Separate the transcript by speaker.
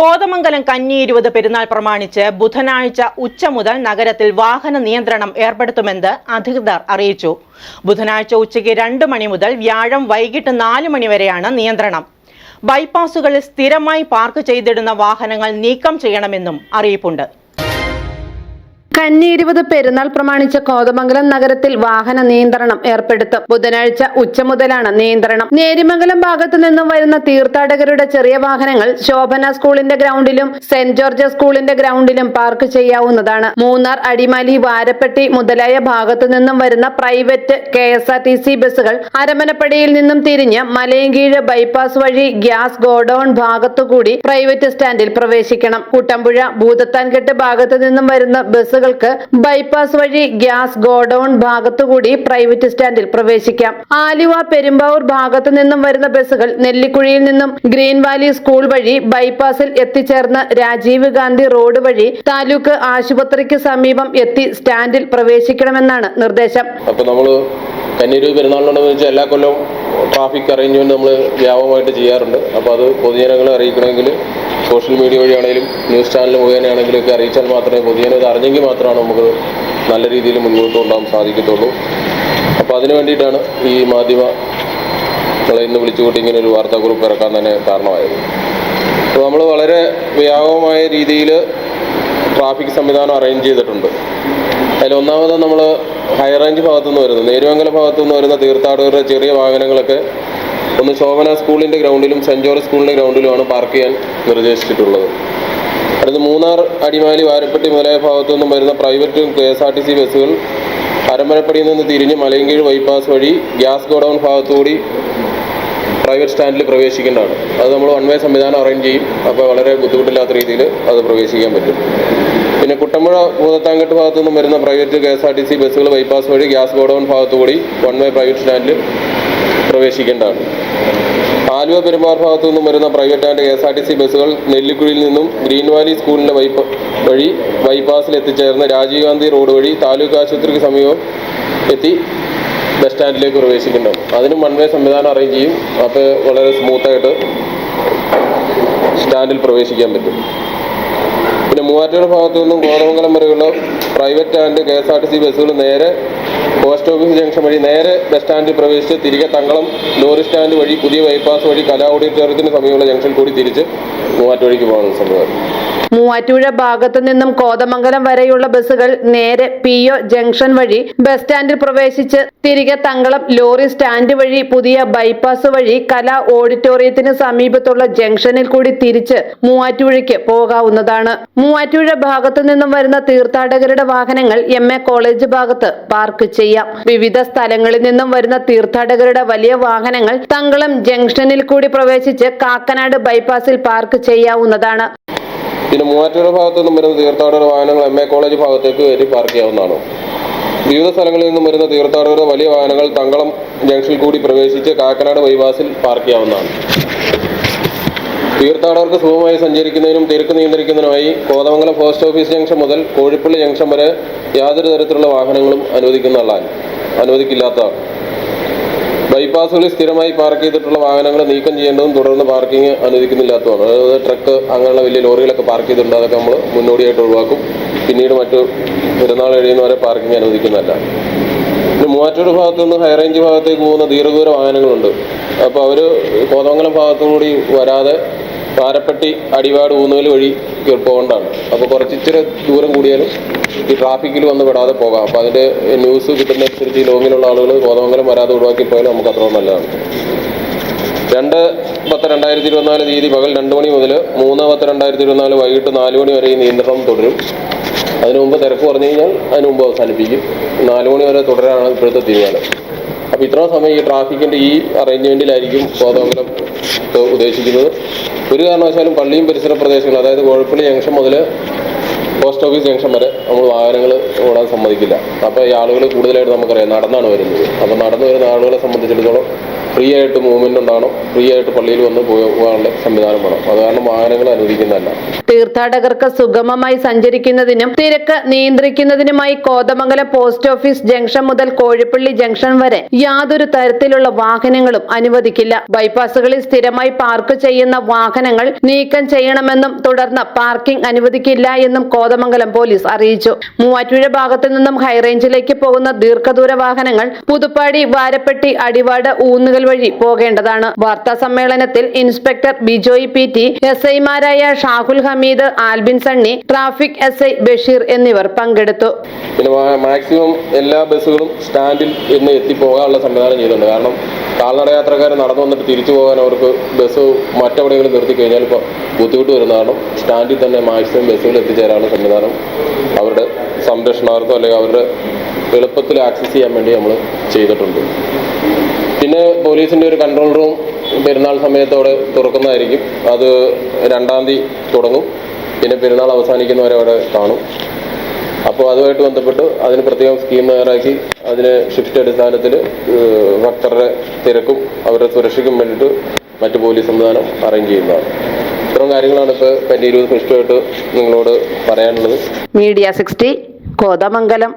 Speaker 1: കോതമംഗലം കന്നി ഇരുപത് പെരുന്നാൾ പ്രമാണിച്ച് ബുധനാഴ്ച ഉച്ച മുതൽ നഗരത്തിൽ വാഹന നിയന്ത്രണം ഏർപ്പെടുത്തുമെന്ന് അധികൃതർ അറിയിച്ചു. ബുധനാഴ്ച ഉച്ചയ്ക്ക് രണ്ട് മണി മുതൽ വ്യാഴം വൈകിട്ട് നാല് മണി വരെയാണ് നിയന്ത്രണം. ബൈപ്പാസുകളിൽ സ്ഥിരമായി പാർക്ക് ചെയ്തിടുന്ന വാഹനങ്ങൾ നീക്കം ചെയ്യണമെന്നും അറിയിപ്പുണ്ട്.
Speaker 2: കന്നി ഇരുപത് പെരുന്നാൾ പ്രമാണിച്ച കോതമംഗലം നഗരത്തിൽ വാഹന നിയന്ത്രണം ഏർപ്പെടുത്തും. ബുധനാഴ്ച ഉച്ച മുതലാണ് നിയന്ത്രണം. നേരിമംഗലം ഭാഗത്തു നിന്നും വരുന്ന തീർത്ഥാടകരുടെ ചെറിയ വാഹനങ്ങൾ ശോഭന സ്കൂളിന്റെ ഗ്രൗണ്ടിലും സെന്റ് ജോർജ് സ്കൂളിന്റെ ഗ്രൗണ്ടിലും പാർക്ക് ചെയ്യാവുന്നതാണ്. മൂന്നാർ അടിമാലി വാരപ്പെട്ടി മുതലായ ഭാഗത്തു നിന്നും വരുന്ന private K S R T C ബസ്സുകൾ അരമനപ്പടിയിൽ നിന്നും തിരിഞ്ഞ് മലയങ്കീഴ് ബൈപ്പാസ് വഴി ഗ്യാസ് ഗോഡൌൺ ഭാഗത്തുകൂടി പ്രൈവറ്റ് സ്റ്റാൻഡിൽ പ്രവേശിക്കണം. കുട്ടമ്പുഴ ഭൂതത്താൻകെട്ട് ഭാഗത്തു നിന്നും വരുന്ന ബസ്സുകൾക്ക് ബൈപ്പാസ് വഴി ഗ്യാസ് ഗോഡൌൺ ഭാഗത്തുകൂടി പ്രൈവറ്റ് സ്റ്റാൻഡിൽ പ്രവേശിക്കാം. ആലുവ പെരുമ്പാവൂർ ഭാഗത്തു നിന്നും വരുന്ന ബസ്സുകൾ നെല്ലിക്കുഴിയിൽ നിന്നും ഗ്രീൻ വാലി സ്കൂൾ വഴി ബൈപ്പാസിൽ എത്തിച്ചേർന്ന് രാജീവ് ഗാന്ധി റോഡ് വഴി താലൂക്ക് ആശുപത്രിക്ക് സമീപം എത്തി സ്റ്റാൻഡിൽ പ്രവേശിക്കണമെന്നാണ് നിർദ്ദേശം.
Speaker 3: നമ്മൾ കന്നീരൂർ പെരുന്നാളിനോടനുബന്ധിച്ച് എല്ലാ കൊല്ലവും ട്രാഫിക് അറേഞ്ച്മെന്റ് നമ്മൾ വ്യാപകമായിട്ട് ചെയ്യാറുണ്ട്. അപ്പോൾ അത് പൊതുജനങ്ങളെ അറിയിക്കണമെങ്കിൽ സോഷ്യൽ മീഡിയ വഴിയാണെങ്കിലും ന്യൂസ് ചാനൽ മുഖേനയാണെങ്കിലും ഒക്കെ അറിയിച്ചാൽ മാത്രമേ പൊതുജനം അറിഞ്ഞെങ്കിൽ മാത്രമാണ് നമുക്ക് നല്ല രീതിയിൽ മുൻപോട്ട് കൊണ്ടുപോകാൻ സാധിക്കത്തുള്ളൂ. അപ്പോൾ അതിനു വേണ്ടിയിട്ടാണ് ഈ മാധ്യമ ങ്ങളെ ഇന്ന് വിളിച്ചുകൂട്ടി ഇങ്ങനെ ഒരു വാർത്താക്കുറിപ്പ് ഇറക്കാൻ തന്നെ കാരണമായത്. അപ്പോൾ നമ്മൾ വളരെ വ്യാപകമായ രീതിയിൽ ട്രാഫിക് സംവിധാനം അറേഞ്ച് ചെയ്തിട്ടുണ്ട്. അതിൽ ഒന്നാമത് നമ്മൾ ഹൈറേഞ്ച് ഭാഗത്തുനിന്ന് വരുന്നത് നേരുവങ്കല ഭാഗത്തുനിന്ന് വരുന്ന തീർത്ഥാടകരുടെ ചെറിയ വാഹനങ്ങളൊക്കെ ഒന്ന് ശോഭന സ്കൂളിന്റെ ഗ്രൗണ്ടിലും സെന്റ് ജോർജ് സ്കൂളിന്റെ ഗ്രൗണ്ടിലുമാണ് പാർക്ക് ചെയ്യാൻ നിർദ്ദേശിച്ചിട്ടുള്ളത്. അടുത്ത് മൂന്നാർ അടിമാലി വാരപ്പെട്ടി മുതലായ ഭാഗത്തു നിന്നും വരുന്ന private K S R T C ബസ്സുകൾ അരമനപ്പടിയിൽ നിന്ന് തിരിഞ്ഞ് മലയങ്കീഴ് ബൈപ്പാസ് വഴി ഗ്യാസ് ഗോഡൌൺ ഭാഗത്തുകൂടി പ്രൈവറ്റ് സ്റ്റാൻഡിൽ പ്രവേശിക്കേണ്ടതാണ്. അത് നമ്മൾ വൺ വേ സംവിധാനം അറേഞ്ച് ചെയ്യും. അപ്പോൾ വളരെ ബുദ്ധിമുട്ടില്ലാത്ത രീതിയിൽ അത് പ്രവേശിക്കാൻ പറ്റും. പിന്നെ കുട്ടമ്പുഴ ഭൂതത്താങ്കെട്ട് ഭാഗത്തു നിന്നും വരുന്ന private K S R T C ബസ്സുകൾ ബൈപ്പാസ് വഴി ഗ്യാസ് ഗോഡൌൺ ഭാഗത്തുകൂടി വൺ വേ പ്രൈവറ്റ് സ്റ്റാൻഡിൽ പ്രവേശിക്കേണ്ടതാണ്. ആലുവ പെരുമാർ ഭാഗത്തു നിന്നും വരുന്ന private and K S R T C ബസ്സുകൾ നെല്ലിക്കുഴിയിൽ നിന്നും ഗ്രീൻ വാലി സ്കൂളിന്റെ വഴി ബൈപ്പാസിൽ എത്തിച്ചേർന്ന് രാജീവ് ഗാന്ധി റോഡ് വഴി താലൂക്ക് ആശുപത്രിക്ക് സമീപം എത്തി ബസ് സ്റ്റാൻഡിലേക്ക് പ്രവേശിക്കേണ്ടത് അതിനും വൺവേ സംവിധാനം അറേഞ്ച് ചെയ്യും. അപ്പോൾ വളരെ സ്മൂത്തായിട്ട് സ്റ്റാൻഡിൽ പ്രവേശിക്കാൻ പറ്റും. പിന്നെ മൂവാറ്റുപുഴ ഭാഗത്തു നിന്നും കോതമംഗലം വരെയുള്ള private and K S R T C ബസ്സുകൾ നേരെ പോസ്റ്റ് ഓഫീസ് ജംഗ്ഷൻ വഴി നേരെ ബസ് സ്റ്റാൻഡിൽ പ്രവേശിച്ച് തിരികെ തങ്കളം ലോറി സ്റ്റാൻഡ് വഴി പുതിയ ബൈപ്പാസ് വഴി കലാ ഓഡിറ്റോറിയത്തിന് സമീപമുള്ള ജംഗ്ഷൻ കൂടി തിരിച്ച് മൂവാറ്റുവഴിക്ക് പോകുന്ന സംഭവം.
Speaker 2: മൂവാറ്റുപുഴ ഭാഗത്തു നിന്നും കോതമംഗലം വരെയുള്ള ബസ്സുകൾ നേരെ പി ഒ ജംഗ്ഷൻ വഴി ബസ് സ്റ്റാൻഡിൽ പ്രവേശിച്ച് തിരികെ തങ്കളം ലോറി സ്റ്റാൻഡ് വഴി പുതിയ ബൈപ്പാസ് വഴി കലാ ഓഡിറ്റോറിയത്തിന് സമീപത്തുള്ള ജംഗ്ഷനിൽ കൂടി തിരിച്ച് മൂവാറ്റുപുഴയ്ക്ക് പോകാവുന്നതാണ്. മൂവാറ്റുപുഴ ഭാഗത്തു നിന്നും വരുന്ന തീർത്ഥാടകരുടെ വാഹനങ്ങൾ എം എ കോളേജ് ഭാഗത്ത് പാർക്ക് ചെയ്യാം. വിവിധ സ്ഥലങ്ങളിൽ നിന്നും വരുന്ന തീർത്ഥാടകരുടെ വലിയ വാഹനങ്ങൾ തങ്കളം ജംഗ്ഷനിൽ കൂടി പ്രവേശിച്ച് കാക്കനാട് ബൈപ്പാസിൽ പാർക്ക് ചെയ്യാവുന്നതാണ്.
Speaker 3: പിന്നെ മൂവാറ്റുപുഴ ഭാഗത്തു നിന്നും വരുന്ന തീർത്ഥാടകരുടെ വാഹനങ്ങൾ എം എ കോളേജ് ഭാഗത്തേക്ക് കയറ്റി പാർക്ക് ചെയ്യാവുന്നതാണ്. വിവിധ സ്ഥലങ്ങളിൽ നിന്നും വരുന്ന തീർത്ഥാടകരുടെ വലിയ വാഹനങ്ങൾ തങ്കളം ജംഗ്ഷനിൽ കൂടി പ്രവേശിച്ച് കാക്കനാട് ബൈപാസിൽ പാർക്ക് ചെയ്യാവുന്നതാണ്. തീർത്ഥാടകർക്ക് സുഖമായി സഞ്ചരിക്കുന്നതിനും തിരക്ക് നിയന്ത്രിക്കുന്നതിനുമായി കോതമംഗലം പോസ്റ്റ് ഓഫീസ് ജംഗ്ഷൻ മുതൽ കോഴിപ്പള്ളി ജംഗ്ഷൻ വരെ യാതൊരു തരത്തിലുള്ള വാഹനങ്ങളും അനുവദിക്കുന്നതാണ് അനുവദിക്കില്ലാത്തതാണ്. ബൈപ്പാസുകളിൽ സ്ഥിരമായി പാർക്ക് ചെയ്തിട്ടുള്ള വാഹനങ്ങൾ നീക്കം ചെയ്യേണ്ടതും തുടർന്ന് പാർക്കിംഗ് അനുവദിക്കുന്നില്ലാത്തതാണ് അതായത് ട്രക്ക് അങ്ങനെയുള്ള വലിയ ലോറികളൊക്കെ പാർക്ക് ചെയ്തിട്ടുണ്ട്. അതൊക്കെ നമ്മൾ മുന്നോടിയായിട്ട് ഒഴിവാക്കും. പിന്നീട് മറ്റു പെരുന്നാൾ കഴിയുന്നവരെ പാർക്കിംഗ് അനുവദിക്കുന്നതല്ല. പിന്നെ മൂവാറ്റൂർ ഭാഗത്തു നിന്ന് ഹൈ റേഞ്ച് ഭാഗത്തേക്ക് പോകുന്ന ദീർഘദൂര വാഹനങ്ങളുണ്ട്. അപ്പോൾ അവർ കോതമംഗലം ഭാഗത്തുകൂടി വരാതെ പാരപ്പെട്ടി അടിവാട് ഊന്നുകൽ വഴി പോകേണ്ടതാണ് അപ്പോൾ കുറച്ച് ഇച്ചിരി ദൂരം കൂടിയാലും ഈ ട്രാഫിക്കിൽ വന്ന് വിടാതെ പോകാം. അപ്പോൾ അതിന്റെ ന്യൂസ് കിട്ടുന്നതനുസരിച്ച് ഈ ലോങ്ങിലുള്ള ആളുകൾ കോതമംഗലം വരാതെ ഒഴിവാക്കി പോയാലും നമുക്ക് അത്രയും നല്ലതാണ്. രണ്ട് പത്ത് രണ്ടായിരത്തി ഇരുപത്തിനാല് തീയതി പകൽ രണ്ട് മണി മുതൽ മൂന്ന് പത്ത് രണ്ടായിരത്തി ഇരുപത്തിനാല് വൈകിട്ട് നാല് മണി വരെ ഈ നിയന്ത്രണം തുടരും. അതിനു മുമ്പ് തിരക്ക് പറഞ്ഞു കഴിഞ്ഞാൽ അതിനു മുമ്പ് അവസാനിപ്പിക്കും. നാല് മണി വരെ തുടരാനാണ് ഇപ്പോഴത്തെ തീരുമാനം. അപ്പോൾ ഇത്രയും സമയം ഈ ട്രാഫിക്കിന്റെ ഈ അറേഞ്ച്മെന്റിലായിരിക്കും ഇപ്പോൾ ഉദ്ദേശിക്കുന്നത് ഒരു കാരണവശാലും പള്ളിയും പരിസര പ്രദേശങ്ങളും അതായത് കോഴപ്പള്ളി ജംഗ്ഷൻ മുതൽ പോസ്റ്റ് ഓഫീസ് ജംഗ്ഷൻ വരെ നമ്മൾ വാഹനങ്ങൾ ഓടാൻ സമ്മതിക്കില്ല. അപ്പോൾ ഈ ആളുകൾ കൂടുതലായിട്ട് നമുക്കറിയാം നടന്നാണ് വരുന്നത്. അപ്പോൾ നടന്നു വരുന്ന ആളുകളെ സംബന്ധിച്ചിടത്തോളം ഫ്രീ ആയിട്ട് മൂവ്മെന്റ് ഉണ്ടാകണം ഫ്രീ ആയിട്ട് പള്ളിയിൽ വന്ന് പോകാനുള്ള സംവിധാനം വേണം. അത് കാരണം വാഹനങ്ങൾ അനുവദിക്കുന്നതല്ല.
Speaker 2: തീർത്ഥാടകർക്ക് സുഗമമായി സഞ്ചരിക്കുന്നതിനും തിരക്ക് നിയന്ത്രിക്കുന്നതിനുമായി കോതമംഗലം പോസ്റ്റ് ഓഫീസ് ജംഗ്ഷൻ മുതൽ കോഴിപ്പള്ളി ജംഗ്ഷൻ വരെ യാതൊരു തരത്തിലുള്ള വാഹനങ്ങളും അനുവദിക്കില്ല. ബൈപ്പാസുകളിൽ സ്ഥിരമായി പാർക്ക് ചെയ്യുന്ന വാഹനങ്ങൾ നീക്കം ചെയ്യണമെന്നും തുടർന്ന് പാർക്കിംഗ് അനുവദിക്കില്ല എന്നും കോതമംഗലം പോലീസ് അറിയിച്ചു. മൂവാറ്റുപുഴ ഭാഗത്തു നിന്നും ഹൈറേഞ്ചിലേക്ക് പോകുന്ന ദീർഘദൂര വാഹനങ്ങൾ പുതുപ്പാടി വാരപ്പെട്ടി അടിവാട് ഊന്നുകൽ വഴി പോകേണ്ടതാണ്. വാർത്താ സമ്മേളനത്തിൽ inspector Bijoy P T S ഐമാരായ Shahul Hameed Albin Sunny traffic S I Basheer എന്നിവർ പങ്കെടുത്തു.
Speaker 3: മാക്സിമം എല്ലാ ബസ്സുകളും സ്റ്റാൻഡിൽ ഇന്ന് എത്തിപ്പോകാനുള്ള സംവിധാനം ചെയ്തിട്ടുണ്ട്. കാരണം കാൽനട യാത്രക്കാർ നടന്നു വന്നിട്ട് തിരിച്ചു പോകാൻ അവർക്ക് ബസ് മറ്റെവിടെയെങ്കിലും നിർത്തി കഴിഞ്ഞാൽ ഇപ്പോൾ ബുദ്ധിമുട്ട് വരുന്ന കാരണം സ്റ്റാൻഡിൽ തന്നെ മാക്സിമം ബസ്സുകൾ എത്തിച്ചേരാനുള്ള സംവിധാനം അവരുടെ സംരക്ഷണാർത്ഥം അല്ലെങ്കിൽ അവരുടെ എളുപ്പത്തിൽ ആക്സസ് ചെയ്യാൻ വേണ്ടി നമ്മൾ ചെയ്തിട്ടുണ്ട്. പിന്നെ പോലീസിന്റെ ഒരു കൺട്രോൾ റൂം പെരുന്നാൾ സമയത്തോടെ തുറക്കുന്നതായിരിക്കും. അത് രണ്ടാം തീയതി തുടങ്ങും. പിന്നെ പെരുന്നാൾ അവസാനിക്കുന്നവരെ അവിടെ കാണും. അപ്പോൾ അതുമായിട്ട് ബന്ധപ്പെട്ട് അതിന് പ്രത്യേകം സ്കീം തയ്യാറാക്കി അതിന് ഷിഫ്റ്റ് അടിസ്ഥാനത്തിൽ ഭക്തരുടെ തിരക്കും അവരുടെ സുരക്ഷയ്ക്കും വേണ്ടിയിട്ട് മറ്റ് പോലീസ് സംവിധാനം അറേഞ്ച് ചെയ്യുന്നതാണ്. ഇത്തരം കാര്യങ്ങളാണ് ഇപ്പോൾ കന്നീരൂർ സ്പെഷ്യലായിട്ട് നിങ്ങളോട് പറയാനുള്ളത്.
Speaker 2: Media sixty Kothamangalam.